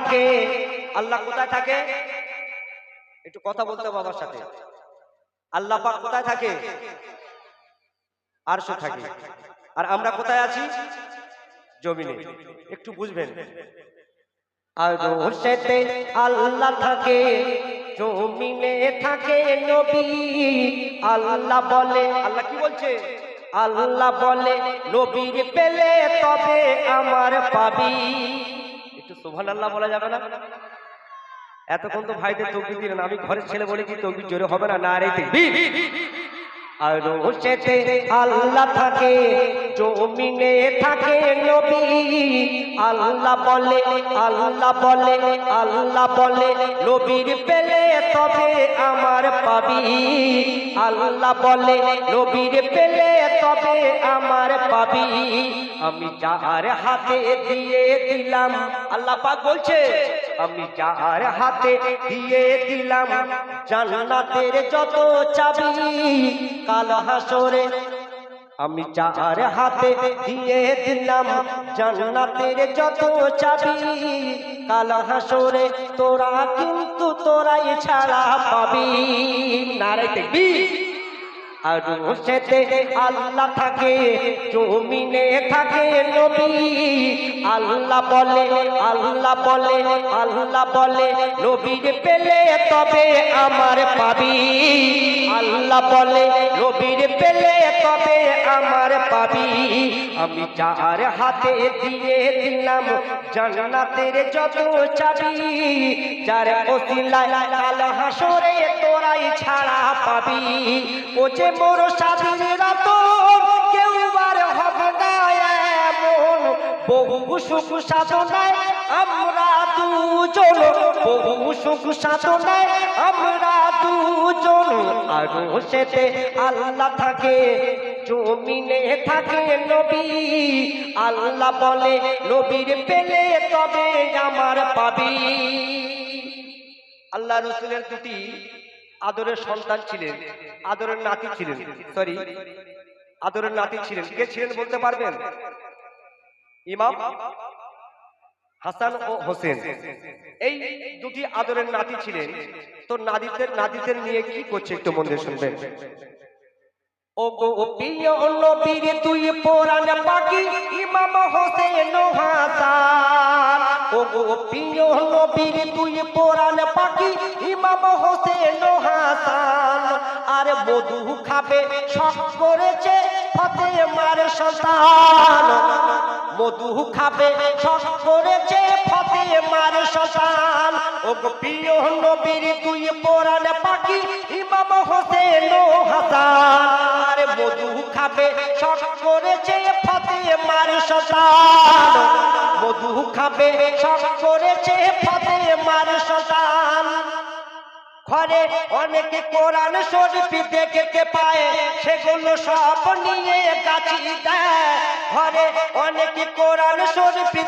থাকে? আল্লাহ কোথায় থাকে? একটু কথা বলতে বাবার সাথে। আল্লাহ পাক কোথায় থাকে? আরশে থাকে। আর আমরা কোথায় আছি? জমিনে। একটু বুঝবেন। আর আল্লাহ থাকে, জমিনে থাকে নবী। আল্লাহ বলে, আল্লাহ কি বলছে? আল্লাহ বলে, নবীর পেলে তবে আমার পাবি। একটু সোভান আল্লাহ বলা যাবে না? এতক্ষণ তো ভাইদের দিলেন, আমি ঘরের ছেলে বলে কি জোরে হবে না? না রে আল্লাহ থাকে, জমিনে থাকে নবী। আল্লাহ বলে আল্লাহ বলে আল্লাহ বলে, নবীর পেলে তবে আমার পাবি। আল্লাহ বলে, নবীর পেলে তবে আমার পাবি আমি যার হাতে দিয়ে দিলাম। আল্লাহ পাক বলছে, আমি যার হাতে দিয়ে দিলাম। জান্নাতের যত চাবি, কাল হাসরে আমি যার হাতে দিয়ে দিলাম। জান্নাতের যত চাবি, কাল হাসরে তোরা কিন্তু তোরাই ছাড়া পাবি। নারে দেখবি আর সেতে আল্লাহ থাকে, জমিনে থাকে নবী। আল্লাহ বলে আল্লাহ বলে আল্লাহ বলে, নবীর পেলে তবে আমার পাবি। আল্লাহ বলে, নবীর পেলে তবে আমার পাবি। আমি যার হাতে দিয়ে দিলাম জান্নাতের যত চাবি, যার ওসিলায় কাল হাসরে তোরাই ছাড়া পাবি। ও যে মোর স্বাধীনরা তো কেউ এমন। বহু সুখ সাধনায় আমরা দুজন। বহু সুখ সাধনায় আমরা দুজন। আর সেতে আল্লাহ থাকে, জমিনে থাকে নবী। আল্লাহ বলে, নবীর পেলে তবে আমার পাবি। আল্লাহ রসুলের দুটি আদরের সন্তান ছিলেন, আদরের নাতি ছিলেন সরি আদরের নাতি ছিলেন। কে ছিলেন বলতে পারবেন? ইমাম হাসান ও হোসেন। এই দুটি আদরের নাতি ছিলেন। তো নাদিদের নাদিদের নিয়ে কি করছে একটু মন শুনবেন? ও গো প্রিয় নবীর তুই পোরান পাখি, ইমাম হোসেন হাসান। ও গো প্রিয় নবীর তুই পোরান পাখি মধু খাবে শখ করেছে ফতে মার সন্তান মধু খাবে শখ করেছে ফতে মার সন্তান ও প্রিয় নবীর তুই পোরান পাখি ইমাম হোসেন হাসান। মধু খাবে শখ করেছে ফতে সন্তান মধু খাবে শখ ঘরে অনেকে কোরআন শরীফ দেখতে পায় সেগুলো সব নিয়ে গাছি দেয়। ঘরে অনেকে কোরআন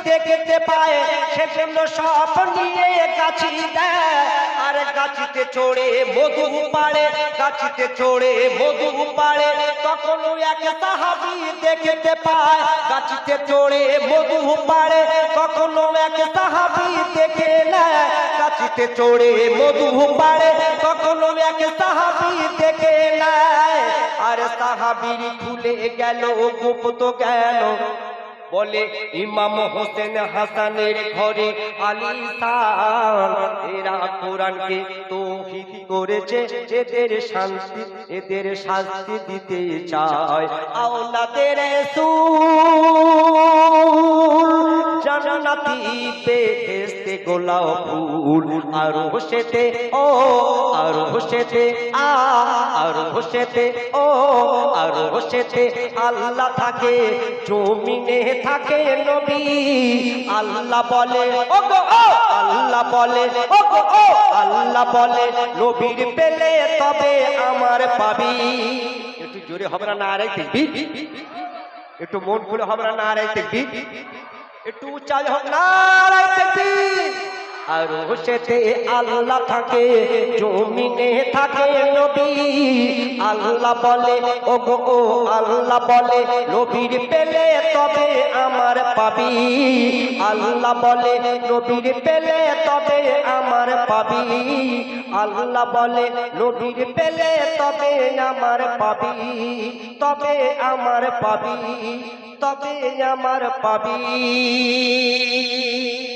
দেখতে পায় সেগুলো সব নিয়ে গাছি দেয়। আর গাছিতে চড়ে মধু পাড়ে, গাছিতে চড়ে মধু পাড়ে। তখন এক সাহাবি দেখতে পায়, গাছিতে চড়ে মধু পাড়ে। কখনো এক সাহাবি দেখে নেয়, গাছিতে চড়ে মধু পাড়ে। কখনো এক সাহাবি দেখে নেয়, আর সাহাবির খুলে গেল, গুপ্ত গেল। বলে ইমাম হোসেন হাসানের ঘরে আলী এরা কোরআনকে তৌহিদ করেছে, এদের শান্তি এদের শাস্তি দিতে চায়। আওলাদের সুর ফুল। আর হোসেতে, ও, আর হোসেতে, আ, আর হোসেতে, ও, আর হোসেতে আল্লাহ থাকে, জমিনে থাকে নবী। আল্লাহ বলে ও গো আল্লাহ বলে ও গো আল্লাহ বলে, নবীর পেলে তবে আমার পাবি। একটু জোরে হবে না দেখবি? একটু মন খুলে হবে না না রে, দেখবি? একটু উচ্চাজ হোক না রে দেখবি আর সেতে আল্লাহ থাকে, জমিনে থাকে নবী। আল্লাহ বলে ও গো ও আল্লাহ বলে, নবীর পেলে তবে আমার পাবি। আল্লাহ বলে, নবীর পেলে তবে আমার পাবি। আল্লাহ বলে, নবীর পেলে তবে আমার পাবি। তবে আমার পাবি, তবে আমার পাবি।